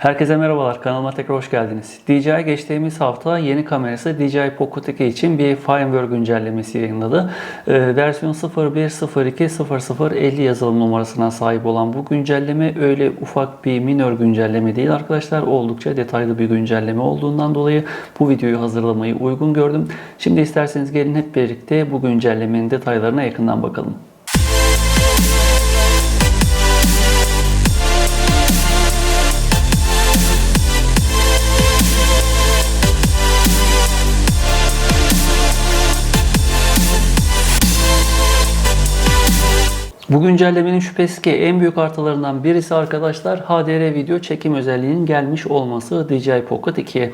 Herkese merhabalar, kanalıma tekrar hoş geldiniz. DJI geçtiğimiz hafta yeni kamerası DJI Pocket 2 için bir firmware güncellemesi yayınladı. Ee, versiyon 01.02.0050 yazılım numarasına sahip olan bu güncelleme öyle ufak bir minör güncelleme değil arkadaşlar. Oldukça detaylı bir güncelleme olduğundan dolayı bu videoyu hazırlamayı uygun gördüm. Şimdi isterseniz gelin hep birlikte bu güncellemenin detaylarına yakından bakalım. Bu güncellemenin şüphesiz ki en büyük artılarından birisi arkadaşlar HDR video çekim özelliğinin gelmiş olması DJI Pocket 2'ye.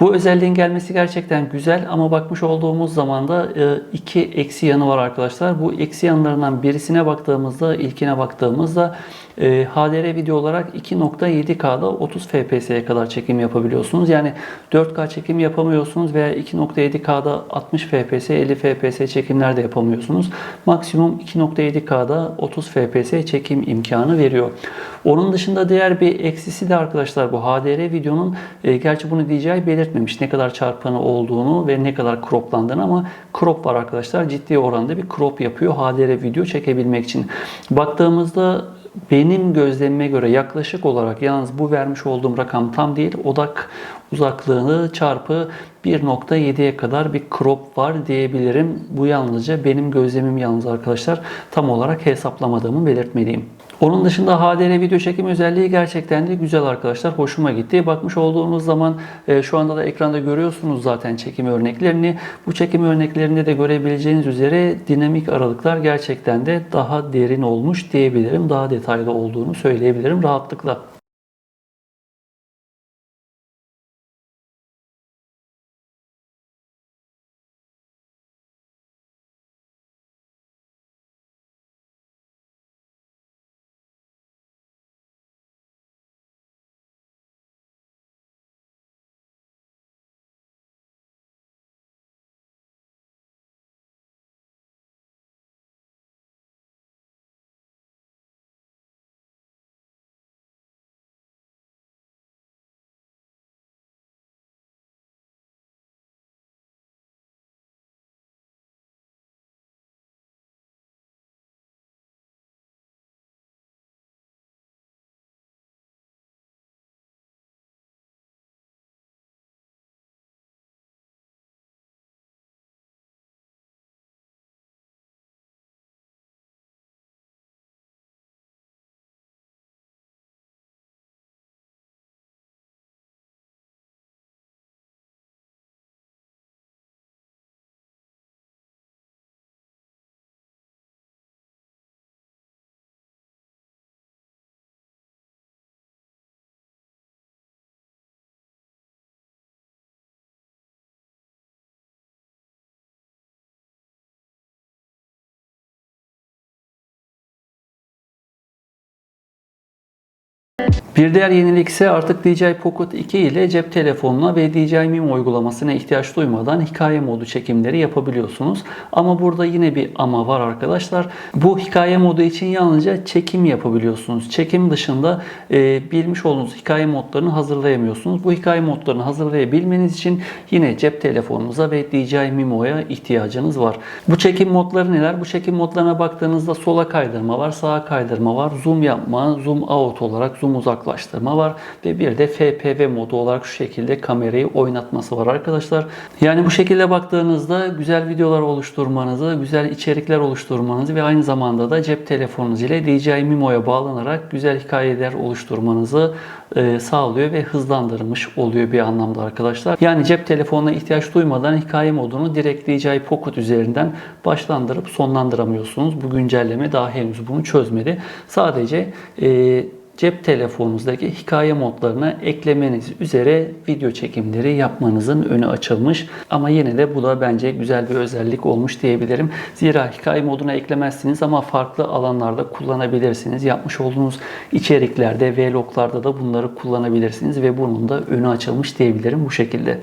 Bu özelliğin gelmesi gerçekten güzel ama bakmış olduğumuz zaman da e, iki eksi yanı var arkadaşlar. Bu eksi yanlarından birisine baktığımızda, ilkine baktığımızda e, HDR video olarak 2.7K'da 30 FPS'ye kadar çekim yapabiliyorsunuz. Yani 4K çekim yapamıyorsunuz veya 2.7K'da 60 FPS, 50 FPS çekimler de yapamıyorsunuz. Maksimum 2.7K'da 30 FPS çekim imkanı veriyor. Onun dışında diğer bir eksisi de arkadaşlar bu HDR videonun e, gerçi bunu DJI belirtmemiş ne kadar çarpanı olduğunu ve ne kadar croplandığını ama crop var arkadaşlar. Ciddi oranda bir crop yapıyor HDR video çekebilmek için. Baktığımızda benim gözlemime göre yaklaşık olarak yalnız bu vermiş olduğum rakam tam değil. Odak uzaklığını çarpı 1.7'ye kadar bir crop var diyebilirim. Bu yalnızca benim gözlemim yalnız arkadaşlar. Tam olarak hesaplamadığımı belirtmeliyim. Onun dışında HDR video çekim özelliği gerçekten de güzel arkadaşlar. Hoşuma gitti. Bakmış olduğunuz zaman e, şu anda da ekranda görüyorsunuz zaten çekim örneklerini. Bu çekim örneklerinde de görebileceğiniz üzere dinamik aralıklar gerçekten de daha derin olmuş diyebilirim. Daha detaylı olduğunu söyleyebilirim rahatlıkla. Bir diğer yenilik ise artık DJI Pocket 2 ile cep telefonuna ve DJI Mimo uygulamasına ihtiyaç duymadan hikaye modu çekimleri yapabiliyorsunuz. Ama burada yine bir ama var arkadaşlar. Bu hikaye modu için yalnızca çekim yapabiliyorsunuz. Çekim dışında e, bilmiş olduğunuz hikaye modlarını hazırlayamıyorsunuz. Bu hikaye modlarını hazırlayabilmeniz için yine cep telefonunuza ve DJI Mimo'ya ihtiyacınız var. Bu çekim modları neler? Bu çekim modlarına baktığınızda sola kaydırma var, sağa kaydırma var, zoom yapma, zoom out olarak zoom uzaklaştırma var ve bir de FPV modu olarak şu şekilde kamerayı oynatması var arkadaşlar. Yani bu şekilde baktığınızda güzel videolar oluşturmanızı, güzel içerikler oluşturmanızı ve aynı zamanda da cep telefonunuz ile DJI Mimo'ya bağlanarak güzel hikayeler oluşturmanızı e, sağlıyor ve hızlandırmış oluyor bir anlamda arkadaşlar. Yani cep telefonuna ihtiyaç duymadan hikaye modunu direkt DJI Pocket üzerinden başlandırıp sonlandıramıyorsunuz. Bu güncelleme daha henüz bunu çözmedi. Sadece e, cep telefonunuzdaki hikaye modlarına eklemeniz üzere video çekimleri yapmanızın önü açılmış. Ama yine de bu da bence güzel bir özellik olmuş diyebilirim. Zira hikaye moduna eklemezsiniz ama farklı alanlarda kullanabilirsiniz. Yapmış olduğunuz içeriklerde, vloglarda da bunları kullanabilirsiniz ve bunun da önü açılmış diyebilirim bu şekilde.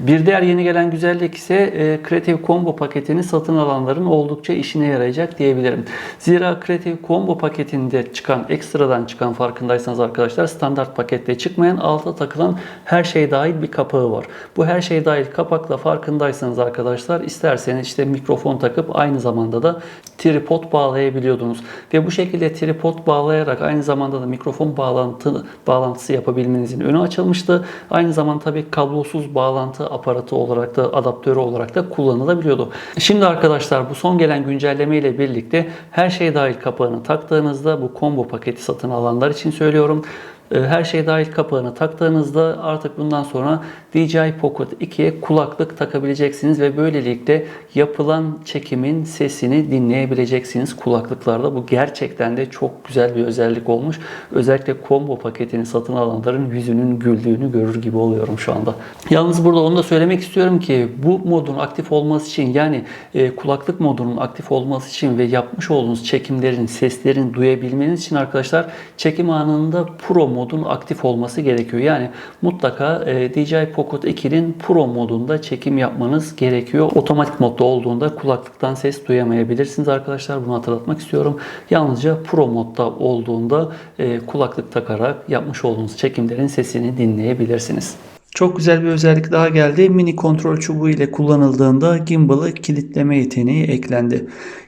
Bir diğer yeni gelen güzellik ise e, Creative Combo paketini satın alanların oldukça işine yarayacak diyebilirim. Zira Creative Combo paketinde çıkan ekstradan çıkan farkındaysanız arkadaşlar standart pakette çıkmayan alta takılan her şey dahil bir kapağı var. Bu her şey dahil kapakla farkındaysanız arkadaşlar isterseniz işte mikrofon takıp aynı zamanda da tripod bağlayabiliyordunuz. Ve bu şekilde tripod bağlayarak aynı zamanda da mikrofon bağlantı bağlantısı yapabilmenizin önü açılmıştı. Aynı zamanda tabii kablosuz bağlantı aparatı olarak da adaptörü olarak da kullanılabiliyordu. Şimdi arkadaşlar bu son gelen güncelleme ile birlikte her şey dahil kapağını taktığınızda bu combo paketi satın alanlar için söylüyorum. E, Her şey dahil kapağını taktığınızda artık bundan sonra DJI Pocket 2'ye kulaklık takabileceksiniz ve böylelikle yapılan çekimin sesini dinleyebileceksiniz kulaklıklarda. Bu gerçekten de çok güzel bir özellik olmuş. Özellikle combo paketini satın alanların yüzünün güldüğünü görür gibi oluyorum şu anda. Yalnız burada onu da söylemek istiyorum ki bu modun aktif olması için yani e, kulaklık modunun aktif olması için ve yapmış olduğunuz çekimlerin seslerini duyabilmeniz için arkadaşlar çekim anında Pro modun aktif olması gerekiyor. Yani mutlaka e, DJI Pocket 2'nin Pro modunda çekim yapmanız gerekiyor. Otomatik modda olduğunda kulaklıktan ses duyamayabilirsiniz arkadaşlar. Bunu hatırlatmak istiyorum. Yalnızca Pro modda olduğunda e, kulaklık takarak yapmış olduğunuz çekimlerin sesini dinleyebilirsiniz. Çok güzel bir özellik daha geldi. Mini kontrol çubuğu ile kullanıldığında gimbal'ı kilitleme yeteneği eklendi.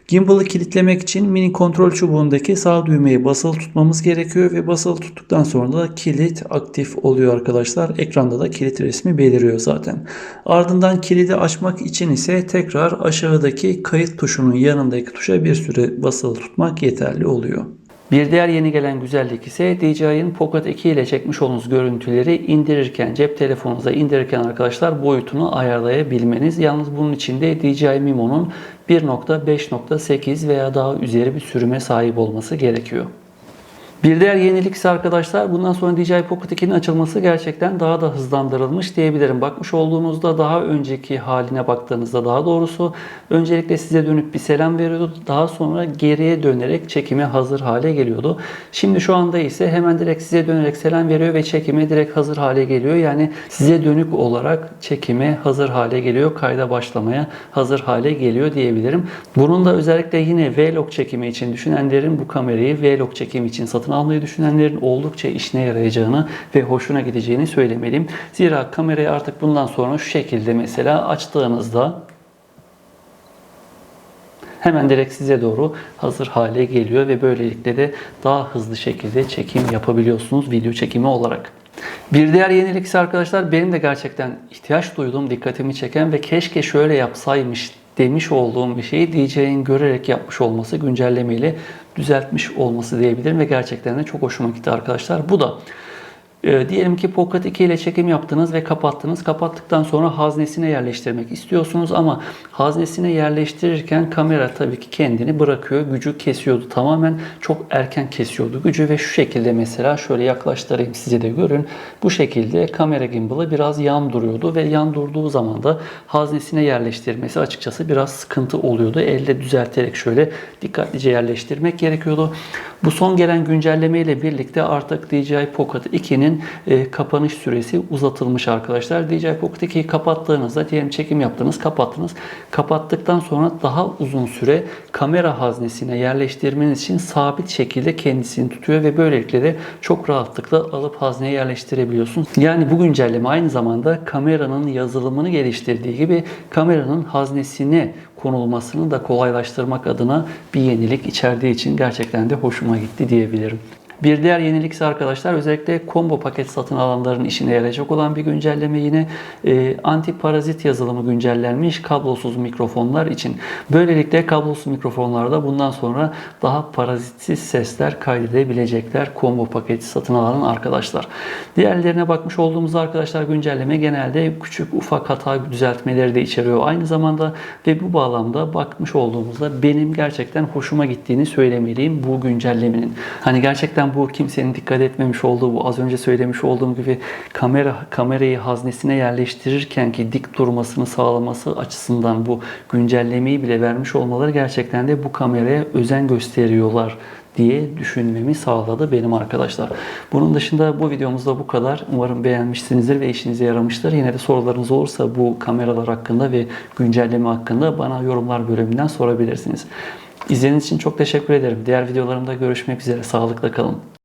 Gimbal'ı kilitlemek için mini kontrol çubuğundaki sağ düğmeyi basılı tutmamız gerekiyor ve basılı tuttuktan sonra da kilit aktif oluyor arkadaşlar. Ekranda da kilit resmi beliriyor zaten. Ardından kilidi açmak için ise tekrar aşağıdaki kayıt tuşunun yanındaki tuşa bir süre basılı tutmak yeterli oluyor. Bir diğer yeni gelen güzellik ise DJI'nin Pocket 2 ile çekmiş olduğunuz görüntüleri indirirken, cep telefonunuza indirirken arkadaşlar boyutunu ayarlayabilmeniz. Yalnız bunun için de DJI Mimo'nun 1.5.8 veya daha üzeri bir sürüme sahip olması gerekiyor. Bir diğer yenilik ise arkadaşlar bundan sonra DJI Pocket 2'nin açılması gerçekten daha da hızlandırılmış diyebilirim. Bakmış olduğunuzda daha önceki haline baktığınızda daha doğrusu öncelikle size dönüp bir selam veriyordu. Daha sonra geriye dönerek çekime hazır hale geliyordu. Şimdi şu anda ise hemen direkt size dönerek selam veriyor ve çekime direkt hazır hale geliyor. Yani size dönük olarak çekime hazır hale geliyor. Kayda başlamaya hazır hale geliyor diyebilirim. Bunun da özellikle yine vlog çekimi için düşünenlerin bu kamerayı vlog çekimi için satın almayı düşünenlerin oldukça işine yarayacağını ve hoşuna gideceğini söylemeliyim. Zira kamerayı artık bundan sonra şu şekilde mesela açtığınızda hemen direkt size doğru hazır hale geliyor ve böylelikle de daha hızlı şekilde çekim yapabiliyorsunuz video çekimi olarak. Bir diğer yenilik ise arkadaşlar benim de gerçekten ihtiyaç duyduğum, dikkatimi çeken ve keşke şöyle yapsaymış demiş olduğum bir şeyi DJ'in görerek yapmış olması, güncellemeyle düzeltmiş olması diyebilirim ve gerçekten de çok hoşuma gitti arkadaşlar. Bu da e, diyelim ki Pocket 2 ile çekim yaptınız ve kapattınız. Kapattıktan sonra haznesine yerleştirmek istiyorsunuz ama haznesine yerleştirirken kamera tabii ki kendini bırakıyor. Gücü kesiyordu tamamen. Çok erken kesiyordu gücü ve şu şekilde mesela şöyle yaklaştırayım size de görün. Bu şekilde kamera gimbal'ı biraz yan duruyordu ve yan durduğu zaman da haznesine yerleştirmesi açıkçası biraz sıkıntı oluyordu. Elle düzelterek şöyle dikkatlice yerleştirmek gerekiyordu. Bu son gelen güncelleme ile birlikte artık DJI Pocket 2'nin e, kapanış süresi uzatılmış arkadaşlar. DJI Pocket 2'yi kapattığınızda diyelim çekim yaptınız, kapattınız. Kapattıktan sonra daha uzun süre kamera haznesine yerleştirmeniz için sabit şekilde kendisini tutuyor ve böylelikle de çok rahatlıkla alıp hazneye yerleştirebiliyorsunuz. Yani bu güncelleme aynı zamanda kameranın yazılımını geliştirdiği gibi kameranın haznesine konulmasını da kolaylaştırmak adına bir yenilik içerdiği için gerçekten de hoşuma gitti diyebilirim. Bir diğer yenilik ise arkadaşlar özellikle combo paket satın alanların işine yarayacak olan bir güncelleme yine e, anti parazit yazılımı güncellenmiş kablosuz mikrofonlar için. Böylelikle kablosuz mikrofonlarda bundan sonra daha parazitsiz sesler kaydedebilecekler combo paketi satın alan arkadaşlar. Diğerlerine bakmış olduğumuz arkadaşlar güncelleme genelde küçük ufak hata düzeltmeleri de içeriyor aynı zamanda ve bu bağlamda bakmış olduğumuzda benim gerçekten hoşuma gittiğini söylemeliyim bu güncellemenin. Hani gerçekten bu kimsenin dikkat etmemiş olduğu bu az önce söylemiş olduğum gibi kamera kamerayı haznesine yerleştirirken ki dik durmasını sağlaması açısından bu güncellemeyi bile vermiş olmaları gerçekten de bu kameraya özen gösteriyorlar diye düşünmemi sağladı benim arkadaşlar. Bunun dışında bu videomuzda bu kadar. Umarım beğenmişsinizdir ve işinize yaramıştır. Yine de sorularınız olursa bu kameralar hakkında ve güncelleme hakkında bana yorumlar bölümünden sorabilirsiniz. İzlediğiniz için çok teşekkür ederim. Diğer videolarımda görüşmek üzere. Sağlıkla kalın.